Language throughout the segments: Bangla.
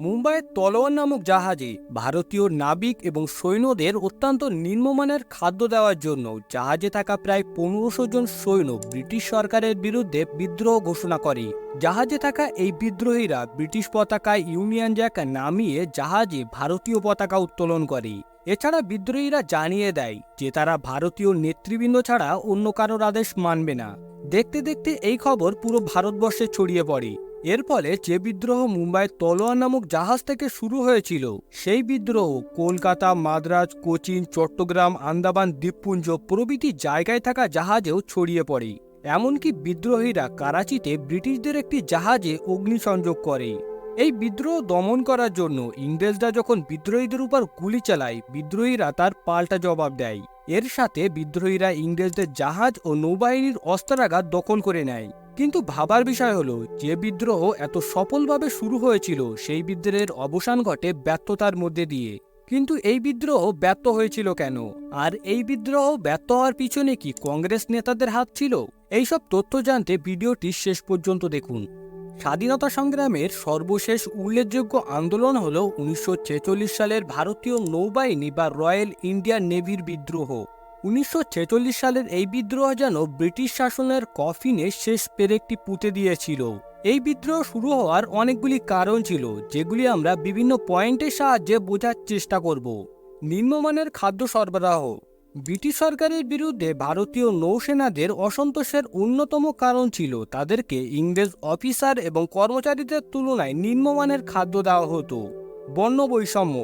মুম্বাইয়ের তলোয়ার নামক জাহাজে ভারতীয় নাবিক এবং সৈন্যদের অত্যন্ত নিম্নমানের খাদ্য দেওয়ার জন্য জাহাজে থাকা প্রায় পনেরোশো জন সৈন্য ব্রিটিশ সরকারের বিরুদ্ধে বিদ্রোহ ঘোষণা করে। জাহাজে থাকা এই বিদ্রোহীরা ব্রিটিশ পতাকায় ইউনিয়ন জ্যাক নামিয়ে জাহাজে ভারতীয় পতাকা উত্তোলন করে। এছাড়া বিদ্রোহীরা জানিয়ে দেয় যে তারা ভারতীয় নেতৃবৃন্দ ছাড়া অন্য কারোর আদেশ মানবে না। দেখতে দেখতে এই খবর পুরো ভারতবর্ষে ছড়িয়ে পড়ে। এর ফলে যে বিদ্রোহ মুম্বাইয়ের তলোয়ার নামক জাহাজ থেকে শুরু হয়েছিল, সেই বিদ্রোহ কলকাতা, মাদ্রাজ, কোচিন, চট্টগ্রাম, আন্দামান, দ্বীপপুঞ্জ প্রভৃতি জায়গায় থাকা জাহাজেও ছড়িয়ে পড়ে। এমনকি বিদ্রোহীরা করাচিতে ব্রিটিশদের একটি জাহাজে অগ্নিসংযোগ করে। এই বিদ্রোহ দমন করার জন্য ইংরেজরা যখন বিদ্রোহীদের উপর গুলি চালায়, বিদ্রোহীরা তার পাল্টা জবাব দেয়। এর সাথে বিদ্রোহীরা ইংরেজদের জাহাজ ও নৌবাহিনীর অস্ত্রাগার দখল করে নেয়। কিন্তু ভাবার বিষয় হলো, যে বিদ্রোহ এত সফলভাবে শুরু হয়েছিল, সেই বিদ্রোহের অবসান ঘটে ব্যর্থতার মধ্যে দিয়ে। কিন্তু এই বিদ্রোহ ব্যর্থ হয়েছিল কেন? আর এই বিদ্রোহ ব্যর্থ হওয়ার পিছনে কি কংগ্রেস নেতাদের হাত ছিল? এইসব তথ্য জানতে ভিডিওটি শেষ পর্যন্ত দেখুন। স্বাধীনতা সংগ্রামের সর্বশেষ উল্লেখযোগ্য আন্দোলন হল উনিশশো ছেচল্লিশ সালের ভারতীয় নৌবাহিনী বা রয়্যাল ইন্ডিয়ান নেভির বিদ্রোহ। উনিশশো ছেচল্লিশ সালের এই বিদ্রোহ যেন ব্রিটিশ শাসনের কফিনে শেষ পেরেকটি পুঁতে দিয়েছিল। এই বিদ্রোহ শুরু হওয়ার অনেকগুলি কারণ ছিল, যেগুলি আমরা বিভিন্ন পয়েন্টের সাহায্যে বোঝার চেষ্টা করব। নিম্নমানের খাদ্য সরবরাহ। ব্রিটিশ সরকারের বিরুদ্ধে ভারতীয় নৌসেনাদের অসন্তোষের অন্যতম কারণ ছিল, তাদেরকে ইংরেজ অফিসার এবং কর্মচারীদের তুলনায় নিম্নমানের খাদ্য দেওয়া হতো। বর্ণ বৈষম্য।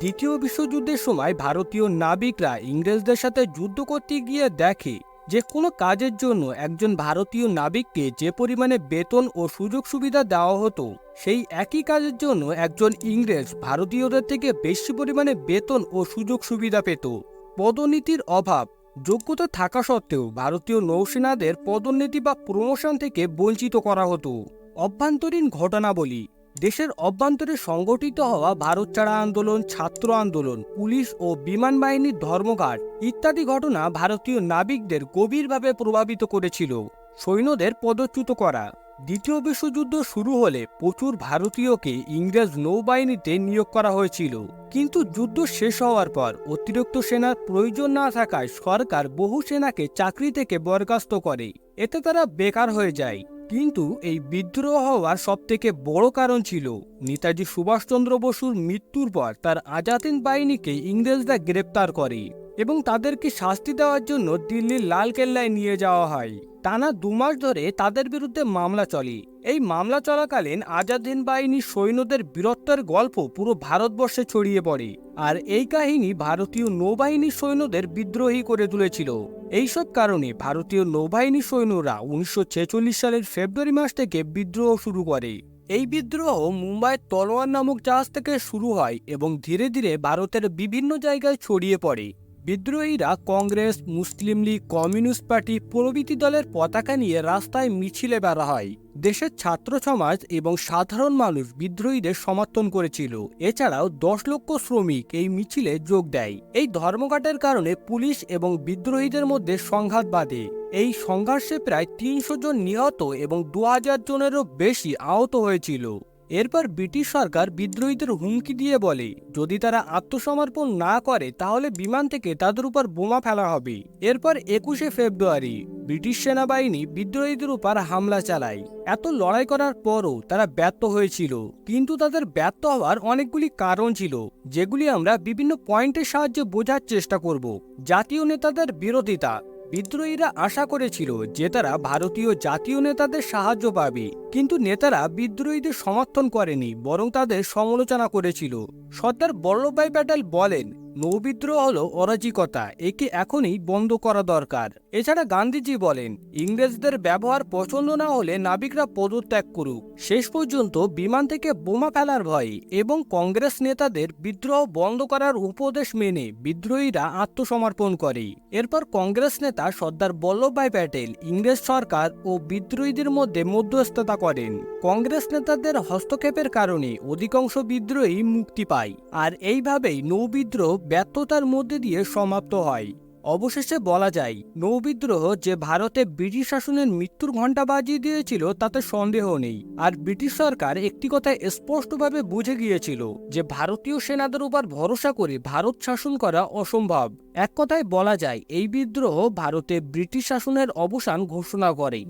দ্বিতীয় বিশ্বযুদ্ধের সময় ভারতীয় নাবিকরা ইংরেজদের সাথে যুদ্ধ করতে গিয়ে দেখে যে কোনো কাজের জন্য একজন ভারতীয় নাবিককে যে পরিমাণে বেতন ও সুযোগ সুবিধা দেওয়া হতো, সেই একই কাজের জন্য একজন ইংরেজ ভারতীয়দের থেকে বেশি পরিমাণে বেতন ও সুযোগ সুবিধা পেত। পদোন্নতির অভাব, যোগ্যতা থাকা সত্ত্বেও ভারতীয় নৌসেনাদের পদোন্নতি বা প্রমোশন থেকে বঞ্চিত করা হতো। অভ্যন্তরীণ ঘটনাবলী দেশের অভ্যন্তরে সংগঠিত হওয়া ভারত ছাড়া আন্দোলন, ছাত্র আন্দোলন, পুলিশ ও বিমান বাহিনীর ধর্মঘাট ইত্যাদি ঘটনা ভারতীয় নাবিকদের গভীরভাবে প্রভাবিত করেছিল। সৈন্যদের পদচ্যুত করা। দ্বিতীয় বিশ্বযুদ্ধ শুরু হলে প্রচুর ভারতীয়কে ইংরেজ নৌবাহিনীতে নিয়োগ করা হয়েছিল। কিন্তু যুদ্ধ শেষ হওয়ার পর অতিরিক্ত সেনার প্রয়োজন না থাকায় সরকার বহু সেনাকে চাকরি থেকে বরখাস্ত করে। এতে তারা বেকার হয়ে যায়। কিন্তু এই বিদ্রোহ হওয়ার সবথেকে বড় কারণ ছিল নেতাজি সুভাষচন্দ্র বসুর মৃত্যুর পর তার আজাদিন বাহিনীকে ইংরেজরা গ্রেপ্তার করে এবং তাদেরকে শাস্তি দেওয়ার জন্য দিল্লির লালকেল্লায় নিয়ে যাওয়া হয়। টানা দু মাস ধরে তাদের বিরুদ্ধে মামলা চলে। এই মামলা চলাকালীন আজাদ হিন্দ বাহিনীর সৈন্যদের বীরত্বের গল্প পুরো ভারতবর্ষে ছড়িয়ে পড়ে, আর এই কাহিনী ভারতীয় নৌবাহিনীর সৈন্যদের বিদ্রোহী করে তুলেছিল। এইসব কারণে ভারতীয় নৌবাহিনী সৈন্যরা উনিশশো ছেচল্লিশ সালের ফেব্রুয়ারি মাস থেকে বিদ্রোহ শুরু করে। এই বিদ্রোহ মুম্বাইয়ের তলোয়ার নামক জাহাজ থেকে শুরু হয় এবং ধীরে ধীরে ভারতের বিভিন্ন জায়গায় ছড়িয়ে পড়ে। বিদ্রোহীরা কংগ্রেস, মুসলিম লীগ, কমিউনিস্ট পার্টি, প্রভৃতি দলের পতাকা নিয়ে রাস্তায় মিছিলে বেড়া হয়। দেশের ছাত্র সমাজ এবং সাধারণ মানুষ বিদ্রোহীদের সমর্থন করেছিল। এছাড়াও দশ লক্ষ শ্রমিক এই মিছিলে যোগ দেয়। এই ধর্মঘাটের কারণে পুলিশ এবং বিদ্রোহীদের মধ্যে সংঘাত বাঁধে। এই সংঘর্ষে প্রায় তিনশো জন নিহত এবং দু হাজার জনেরও বেশি আহত হয়েছিল। এরপর ব্রিটিশ সরকার বিদ্রোহীদের হুমকি দিয়ে বলে, যদি তারা আত্মসমর্পণ না করে, তাহলে বিমান থেকে তাদের উপর বোমা ফেলা হবে। এরপর একুশে ফেব্রুয়ারি, ব্রিটিশ সেনাবাহিনী বিদ্রোহীদের উপর হামলা চালায়। এত লড়াই করার পরও তারা ব্যর্থ হয়েছিল। কিন্তু তাদের ব্যর্থ হওয়ার অনেকগুলি কারণ ছিল, যেগুলি আমরা বিভিন্ন পয়েন্টের সাহায্যে বোঝার চেষ্টা করব। জাতীয় নেতাদের বিরোধিতা বিদ্রোহীরা আশা করেছিল যে তারা ভারতীয় জাতীয় নেতাদের সাহায্য পাবে। কিন্তু নেতারা বিদ্রোহীদের সমর্থন করেনি, বরং তাদের সমালোচনা করেছিল। সর্দার বল্লভভাই প্যাটেল বলেন নৌবিদ্রোহ হলো অরাজিকতা, একে এখনই বন্ধ করা দরকার। এছাড়া গান্ধীজি বলেন, ইংরেজদের ব্যবহার পছন্দ না হলে নাবিকরা পদত্যাগ করুক। শেষ পর্যন্ত বিমান থেকে বোমা ফেলার ভয়ে এবং কংগ্রেস নেতাদের বিদ্রোহ বন্ধ করার উপদেশ মেনে বিদ্রোহীরা আত্মসমর্পণ করে। এরপর কংগ্রেস নেতা সর্দার বল্লভভাই প্যাটেল ইংরেজ সরকার ও বিদ্রোহীদের মধ্যে মধ্যস্থতা করেন। কংগ্রেস নেতাদের হস্তক্ষেপের কারণে অধিকাংশ বিদ্রোহী মুক্তি পায়। আর এইভাবেই নৌবিদ্রোহ ব্যর্থতার মধ্যে দিয়ে সমাপ্ত হয়। অবশেষে বলা যায়, নৌবিদ্রোহ যে ভারতে ব্রিটিশ শাসনের মৃত্যুর ঘণ্টা বাজিয়ে দিয়েছিল তাতে সন্দেহ নেই। আর ব্রিটিশ সরকার একটি কথা স্পষ্টভাবে বুঝে গিয়েছিল যে ভারতীয় সেনাদের উপর ভরসা করে ভারত শাসন করা অসম্ভব। এক কথায় বলা যায়, এই বিদ্রোহ ভারতে ব্রিটিশ শাসনের অবসান ঘোষণা করে